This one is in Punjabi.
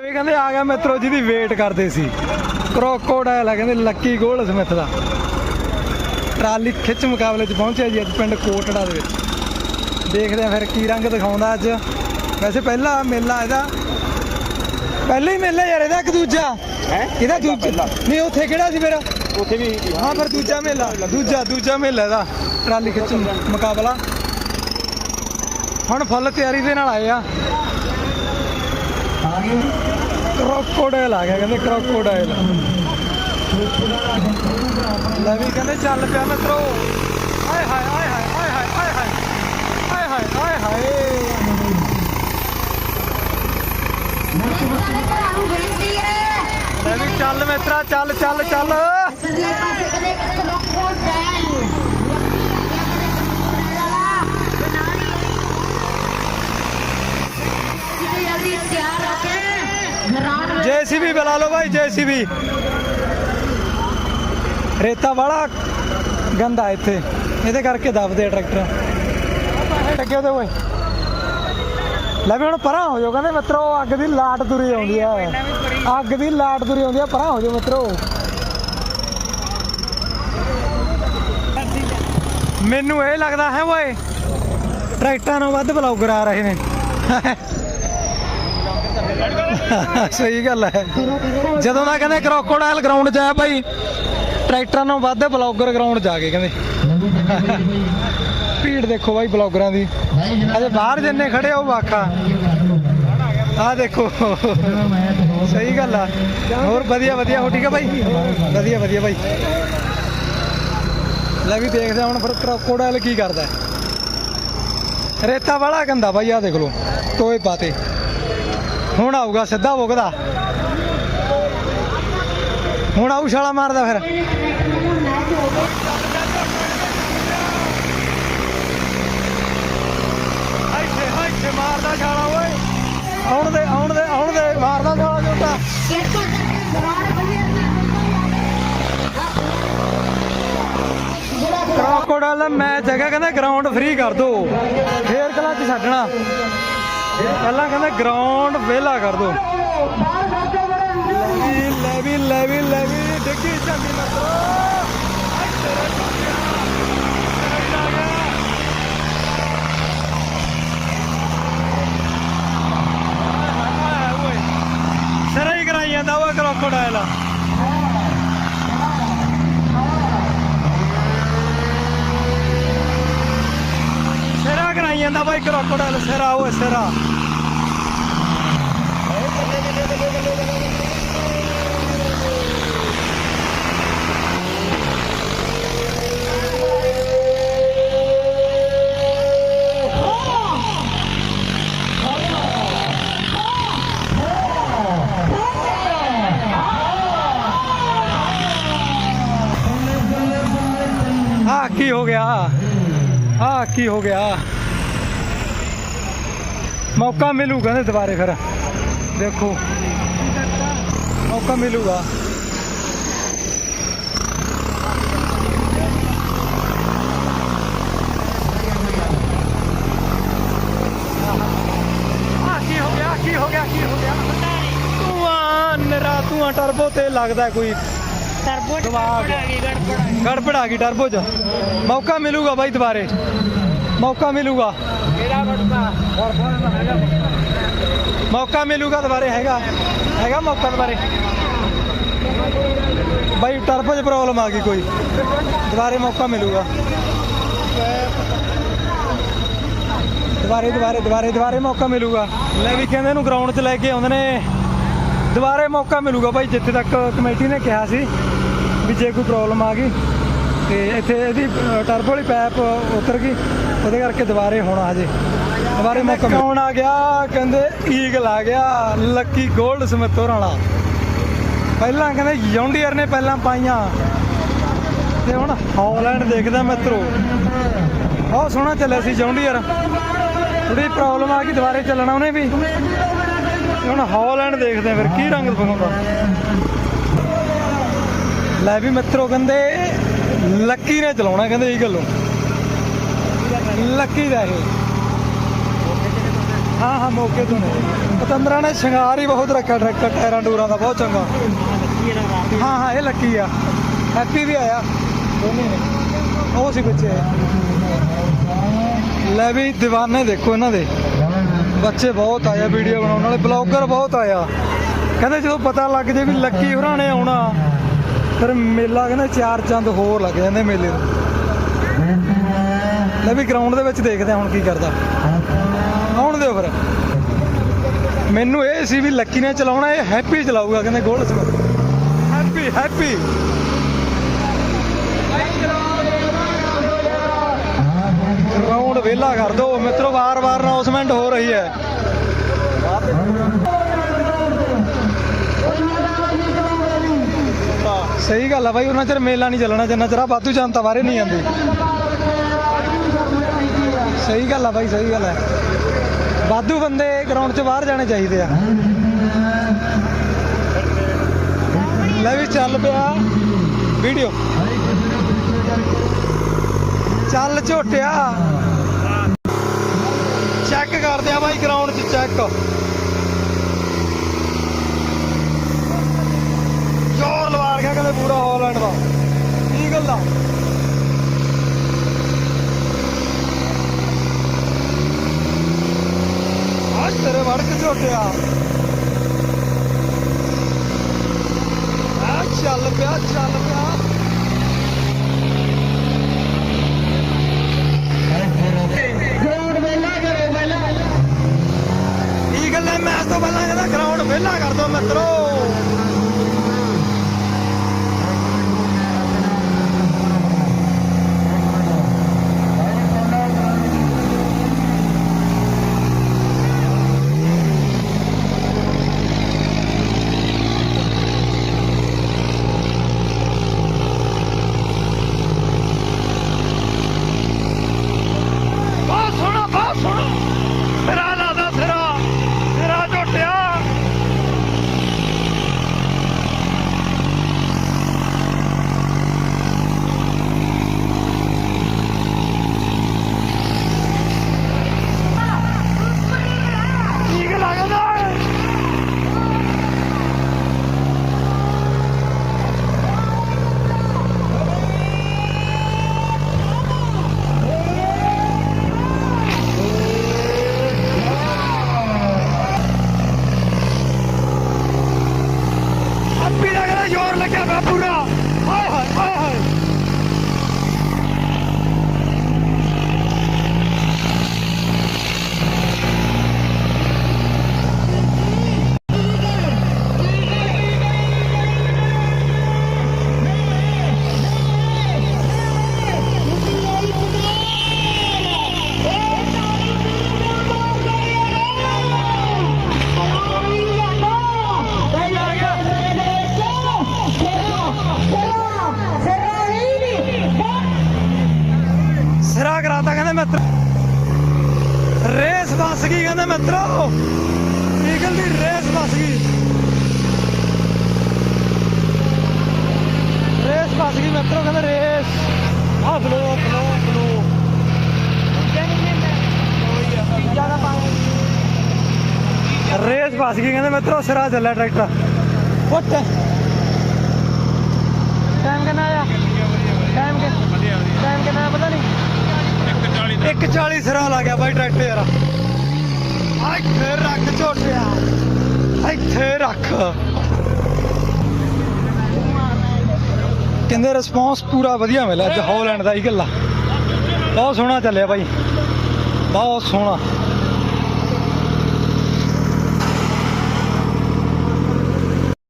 ਇਹ ਕਹਿੰਦੇ ਆ ਗਿਆ ਮਿੱਤਰੋ ਜਿਹਦੀ ਵੇਟ ਕਰਦੇ ਸੀ। ਕ੍ਰੋਕੋਡਾਈਲ ਆ ਕਹਿੰਦੇ ਲੱਕੀ ਗੋਲਡ ਸਮਿਥ ਦਾ। ਟਰਾਲੀ ਖਿੱਚ ਮੁਕਾਬਲੇ 'ਚ ਪਹੁੰਚਿਆ ਜੀ ਅੱਜ ਪਿੰਡ ਕੋਟੜਾ ਦੇ ਵਿੱਚ। ਦੇਖਦੇ ਆ ਫਿਰ ਕੀ ਰੰਗ ਦਿਖਾਉਂਦਾ ਅੱਜ। ਵੈਸੇ ਪਹਿਲਾ ਮੇਲਾ ਇਹਦਾ। ਪਹਿਲਾ ਹੀ ਮੇਲਾ ਯਾਰ ਇਹਦਾ ਕਿ ਦੂਜਾ। ਹੈ? ਇਹਦਾ ਦੂਜਾ ਨਹੀਂ ਉੱਥੇ ਕਿਹੜਾ ਸੀ ਮੇਰਾ ਉੱਥੇ ਵੀ ਹਾਂ ਫਿਰ ਦੂਜਾ ਮੇਲਾ। ਦੂਜਾ ਦੂਜਾ ਮੇਲਾ ਇਹਦਾ। ਟਰਾਲੀ ਖਿੱਚ ਮੁਕਾਬਲਾ। ਹੁਣ ਫੁੱਲ ਤਿਆਰੀ ਦੇ ਨਾਲ ਆਏ ਆ। ਕ੍ਰੋਕੋਡਾਈਲ ਆ ਗਿਆ, ਕਹਿੰਦੇ ਕ੍ਰੋਕੋਡਾਈਲ ਲੈ ਵੀ ਕਹਿੰਦੇ ਚੱਲ ਪਿਆ ਮਿੱਤਰੋ। ਆਏ ਹਾਏ ਆਏ ਹਾਏ ਆਏ ਹਾਏ ਆਏ ਹਾਏ ਆਏ ਹਾਏ ਆਏ ਹਾਏ। ਸਾਰੇ ਲੈ ਵੀ ਚੱਲ ਮਿੱਤਰਾ, ਚੱਲ ਚੱਲ ਚੱਲ। ਘਰਾਂ ਜੇਸੀਬੀ ਬੁਲਾ ਲਓ ਭਾਈ ਰੇਤਾ ਵਾਲਾ ਗੰਦਾ ਇੱਥੇ। ਇਹਦੇ ਕਰਕੇ ਦਬਦੇ ਆ ਟਰੈਕਟਰ। ਟੱਗੇ ਉਹਦੇ ਓਏ। ਲੈ ਵੀ ਹੁਣ ਪਰਾਂ ਹੋ ਜਾਓ, ਕਹਿੰਦੇ ਮਿੱਤਰੋ, ਅੱਗ ਦੀ ਲਾਟ ਤੁਰੀ ਆਉਂਦੀ ਆ। ਅੱਗ ਦੀ ਲਾਟ ਤੁਰੀ ਆਉਂਦੀ ਆ, ਪਰਾਂ ਹੋ ਜਾਓ ਮਿੱਤਰੋ। ਮੈਨੂੰ ਇਹ ਲੱਗਦਾ ਹੈ ਓਏ, ਟਰੈਕਟਰਾਂ ਨੂੰ ਵੱਧ ਬਲੌਗਰ ਆ ਰਹੇ ਨੇ। ਸਹੀ ਗੱਲ ਹੈ। ਜਦੋਂ ਦਾ ਕਹਿੰਦੇ ਕ੍ਰੋਕੋਡਾਈਲ ਗਰਾਊਂਡ 'ਚ ਆਇਆ ਭਾਈ, ਟਰੈਕਟਰਾਂ ਨੂੰ ਵੱਧ ਬਲੌਗਰ ਗਰਾਊਂਡ 'ਚ ਆ ਗਏ ਕਹਿੰਦੇ। ਭੀੜ ਦੇਖੋ ਭਾਈ ਬਲੌਗਰਾਂ ਦੀ। ਅਜੇ ਬਾਹਰ ਜਿੰਨੇ ਖੜੇ ਉਹ ਵਾਖਾ ਆਹ ਦੇਖੋ। ਸਹੀ ਗੱਲ ਆ। ਹੋਰ ਵਧੀਆ ਵਧੀਆ ਹੋ, ਠੀਕ ਆ ਭਾਈ? ਵਧੀਆ ਵਧੀਆ ਭਾਈ। ਲੈ ਵੀ ਦੇਖਦੇ ਹੁਣ ਫਿਰ ਕ੍ਰੋਕੋਡਾਈਲ ਕੀ ਕਰਦਾ। ਰੇਤਾ ਵਾਲਾ ਗੰਦਾ ਭਾਈ ਆ ਦੇਖ ਲਓ। ਟੋਏ ਪਾਤੇ। ਹੁਣ ਆਊਗਾ ਸਿੱਧਾ ਵੁਗਦਾ ਹੁਣ ਆਊ ਛਾਲਾ ਮਾਰਦਾ ਫਿਰ। ਇੱਥੇ ਇੱਥੇ ਮਾਰਦਾ ਛਾਲਾ ਓਏ। ਆਉਣ ਦੇ ਆਉਣ ਦੇ ਆਉਣ ਦੇ ਮਾਰਦਾ ਛਾਲਾ ਜੋਟਾ। ਕਿਰਪਾ ਕਰਕੇ ਘਰਾਂ ਬਣੇ ਕ੍ਰੋਕੋਡਾਈਲ ਮੈਚ ਹੈਗਾ ਕਹਿੰਦਾ ਗਰਾਊਂਡ ਫ੍ਰੀ ਕਰ ਦੋ। ਫੇਰ ਕਲਾ ਚ ਛੱਡਣਾ। ਪਹਿਲਾਂ ਕਹਿੰਦਾ ਗਰਾਊਂਡ ਵਿਹਲਾ ਕਰ ਦੋ। ਲੈ ਵੀ ਲੈ ਵੀ ਲੈ ਵੀ ਡਿੱਗੀ ਜਾਂਦੀ ਮਤਲਬ ਸਿਰਾ ਹੀ ਕਰਾਈ ਜਾਂਦਾ ਉਹ ਕ੍ਰੋਕੋਡਾਈਲ ਸਿਰਾ ਕਰਾਈ ਜਾਂਦਾ ਬਾਈ ਕ੍ਰੋਕੋਡਾਈਲ ਸਿਰਾ ਉਹ ਸਿਰਾ। ਆ ਕੀ ਹੋ ਗਿਆ? ਆ ਕੀ ਹੋ ਗਿਆ? ਮੌਕਾ ਮਿਲੂ ਕਹਿੰਦੇ ਦੁਬਾਰੇ ਫਿਰ। ਦੇਖੋ। ਮੌਕਾ ਮਿਲੂਗਾ। ਆ ਕੀ ਹੋ ਗਿਆ ਕੀ ਹੋ ਗਿਆ ਕੀ ਹੋ ਗਿਆ? ਧੂਆਂ ਨਰਾ ਧੂਆਂ ਟਰਬੋ ਤੇ ਲੱਗਦਾ ਕੋਈ। ਟਰਬੋ। ਗੜਬੜ ਆ ਗਈ ਗੜਬੜ ਆ ਗਈ। ਗੜਬੜ ਆ ਗਈ ਟਰਬੋ ਚ। ਮੌਕਾ ਮਿਲੂਗਾ ਬਾਈ ਦੁਬਾਰੇ। ਮੌਕਾ ਮਿਲੂਗਾ। ਮੌਕਾ। ਮਿਲੂਗਾ ਦੁਬਾਰੇ ਹੈਗਾ। ਹੈਗਾ ਮੌਕਾ ਦੁਬਾਰੇ। ਬਾਈ ਟਰਬੋ 'ਚ ਪ੍ਰੋਬਲਮ ਆ ਗਈ ਕੋਈ। ਦੁਬਾਰੇ ਮੌਕਾ ਮਿਲੂਗਾ। ਦੁਬਾਰੇ ਦੁਬਾਰੇ ਦੁਬਾਰੇ ਦੁਬਾਰੇ ਮੌਕਾ ਮਿਲੂਗਾ। ਲੈ ਵੀ ਕਹਿੰਦੇ ਇਹਨੂੰ ਗਰਾਊਂਡ 'ਚ ਲੈ ਕੇ ਆਉਂਦੇ ਨੇ। ਦੁਬਾਰੇ ਮੌਕਾ ਮਿਲੂਗਾ ਭਾਈ ਜਿੱਥੇ ਤੱਕ ਕਮੇਟੀ ਨੇ ਕਿਹਾ ਸੀ ਵੀ ਜੇ ਕੋਈ ਪ੍ਰੋਬਲਮ ਆ ਗਈ। ਤੇ ਇੱਥੇ ਇਹਦੀ ਟਰਬੋ ਵਾਲੀ ਪਾਈਪ ਉਤਰ ਗਈ। ਉਹਦੇ ਕਰਕੇ ਦੁਬਾਰੇ ਹੋਣਾ ਹਜੇ ਦੁਬਾਰੇ ਮੌਕਾ ਕੌਣ ਆ ਗਿਆ? ਕਹਿੰਦੇ ਈਗਲ ਆ ਗਿਆ ਲੱਕੀ 골ਡ ਸਮਿਥੋਰ ਵਾਲਾ ਪਹਿਲਾਂ ਕਹਿੰਦੇ ਯੌਂਡੀਅਰ ਨੇ ਪਹਿਲਾਂ ਪਾਈਆਂ। ਤੇ ਹੁਣ ਹੌਲੈਂਡ ਦੇਖਦਾ ਮਿੱਤਰੋ। ਬਹੁਤ ਸੋਹਣਾ ਚੱਲਿਆ ਸੀ ਜੌਂਡੀਅਰ ਥੋੜੀ ਪ੍ਰੋਬਲਮ ਆ ਗਈ ਦੁਬਾਰੇ ਚੱਲਣਾ ਉਹਨੇ ਵੀ। ਹੁਣ ਹੌਲੈਂਡ ਦੇਖਦੇ ਆ ਫਿਰ ਕੀ ਰੰਗ ਦਿਖਾਉਂਦਾ। ਲੈ ਵੀ ਮਿੱਤਰੋ ਕਹਿੰਦੇ ਲੱਕੀ ਨੇ ਚਲਾਉਣਾ ਕਹਿੰਦੇ ਇਹ ਗੱਲੋਂ। ਲੱਕੀ ਦਾ ਇਹ। ਹਾਂ ਹਾਂ, ਮੌਕੇ ਤੋਂ ਨੇ। ਪਤੰਦਰਾ ਨੇ ਸ਼ਿੰਗਾਰ ਹੀ ਬਹੁਤ ਰੱਖਿਆ ਟਰੈਕਟਰ, ਟਾਇਰਾਂ ਡੂਰਾਂ ਦਾ, ਬਹੁਤ ਚੰਗਾ। ਹਾਂ ਹਾਂ, ਇਹ ਲੱਕੀ ਆ। ਹੈਪੀ ਵੀ ਆਇਆ। ਦੋਨੇ ਨੇ ਉਹ ਸੀ ਪਿੱਛੇ। ਲੈ ਵੀ دیਵਾਨੇ ਦੇਖੋ ਇਹਨਾਂ ਦੇ। ਬੱਚੇ ਬਹੁਤ ਆਇਆ ਵੀਡੀਓ ਬਣਾਉਣ ਵਾਲੇ, ਬਲੌਗਰ ਬਹੁਤ ਆਇਆ। ਕਹਿੰਦੇ ਜਦੋਂ ਪਤਾ ਲੱਗ ਜੇ ਵੀ ਲੱਕੀ ਹੋਰਾਂ ਨੇ ਆਉਣਾ ਫਿਰ ਮੇਲਾ ਕਹਿੰਦੇ ਚਾਰ ਚੰਦ ਹੋਰ ਲੱਗ ਜਾਂਦੇ ਮੇਲੇ ਨੂੰ। ਲੈ ਵੀ ਗਰਾਊਂਡ ਦੇ ਵਿੱਚ ਦੇਖਦੇ ਹਾਂ ਹੁਣ ਕੀ ਕਰਦਾ। ਆਉਣ ਦਿਓ ਫਿਰ। ਮੈਨੂੰ ਇਹ ਸੀ ਵੀ ਲੱਕੀ ਨੇ ਚਲਾਉਣਾ ਇਹ ਹੈਪੀ ਚਲਾਊਗਾ ਕਹਿੰਦੇ ਗੋਲਡ ਹੈਪੀ ਹੈਪੀ ਗਰਾਊਂਡ ਵਿਹਲਾ ਕਰ ਦੋ ਮਿੱਤਰੋ ਵਾਰ-ਵਾਰ ਅਨਾਉਂਸਮੈਂਟ ਹੋ ਰਹੀ ਹੈ। ਸਹੀ ਗੱਲ ਆ ਬਾਈ, ਉਹਨਾਂ ਚਿਰ ਮੇਲਾ ਨਹੀਂ ਚੱਲਣਾ, ਜਿੰਨਾ ਚਿਰ ਆ ਵਾਧੂ ਜਨਤਾ ਬਾਰੇ ਨਹੀਂ ਆਉਂਦੀ ਸਹੀ ਗੱਲ ਆ ਬਾਈ, ਸਹੀ ਗੱਲ ਹੈ ਵਾਧੂ ਬੰਦੇ ਗਰਾਊਂਡ 'ਚ ਬਾਹਰ ਜਾਣੇ ਚਾਹੀਦੇ ਆ। ਲੈ ਵੀ ਚੱਲ ਪਿਆ ਵੀਡੀਓ ਚੱਲ ਝੋਟਿਆ। ਚੈੱਕ ਕਰਦੇ ਆ ਬਾਈ ਗਰਾਊਂਡ 'ਚ ਚੈੱਕ ਜ਼ੋਰ ਲਵਾ ਗਿਆ ਕਹਿੰਦੇ ਹਾਲੈਂਡ ਦਾ ਕੀ ਗੱਲ ਆ? ਅੱਜ ਤੇਰੇ ਵੜ ਕੇ ਝੋਟਿਆ ਆ। ਚੱਲ ਪਿਆ ਚੱਲ ਪਿਆ। ਗਰਾਊਂਡ ਵੇਲਾ ਕਰੋ ਪਹਿਲਾਂ। ਕੀ ਰੇਸ ਫਸ ਗਈ ਕਹਿੰਦੇ ਮਿੱਤਰੋ। ਈਗਲ ਦੀ ਰੇਸ ਫਸ ਗਈ। ਰੇਸ ਫਸ ਗਈ ਮਿੱਤਰੋ ਕਹਿੰਦੇ ਰੇਸ। ਆ ਫਲੋ ਫਲੋ ਫਲੋ ਰੇਸ ਫਸ ਗਈ ਕਹਿੰਦੇ ਮਿੱਤਰੋ, ਸਿਰਾ ਚੱਲਿਆ ਟਰੈਕਟਰ। ਉੱਠ। ਟਾਈਮ ਕਿੰਨਾ ਆਇਆ? ਟਾਈਮ ਕਿ ਟਾਈਮ ਕਿੰਨਾ ਪਤਾ ਨਹੀਂ। 140 ਸਿਰਾ ਲਾ ਗਿਆ ਬਾਈ ਟਰੈਕਟਰ ਯਾਰ। ਆ ਇੱਥੇ ਰੱਖ ਝੋਟਿਆ। ਇੱਥੇ ਰੱਖ। ਕਹਿੰਦੇ ਰਿਸਪੌਂਸ ਪੂਰਾ ਵਧੀਆ ਮਿਲਿਆ ਅੱਜ ਹੌਲੈਂਡ ਦਾ ਹੀ ਗੱਲਾ। ਬਹੁਤ ਸੋਹਣਾ ਚੱਲਿਆ ਬਾਈ। ਬਹੁਤ ਸੋਹਣਾ।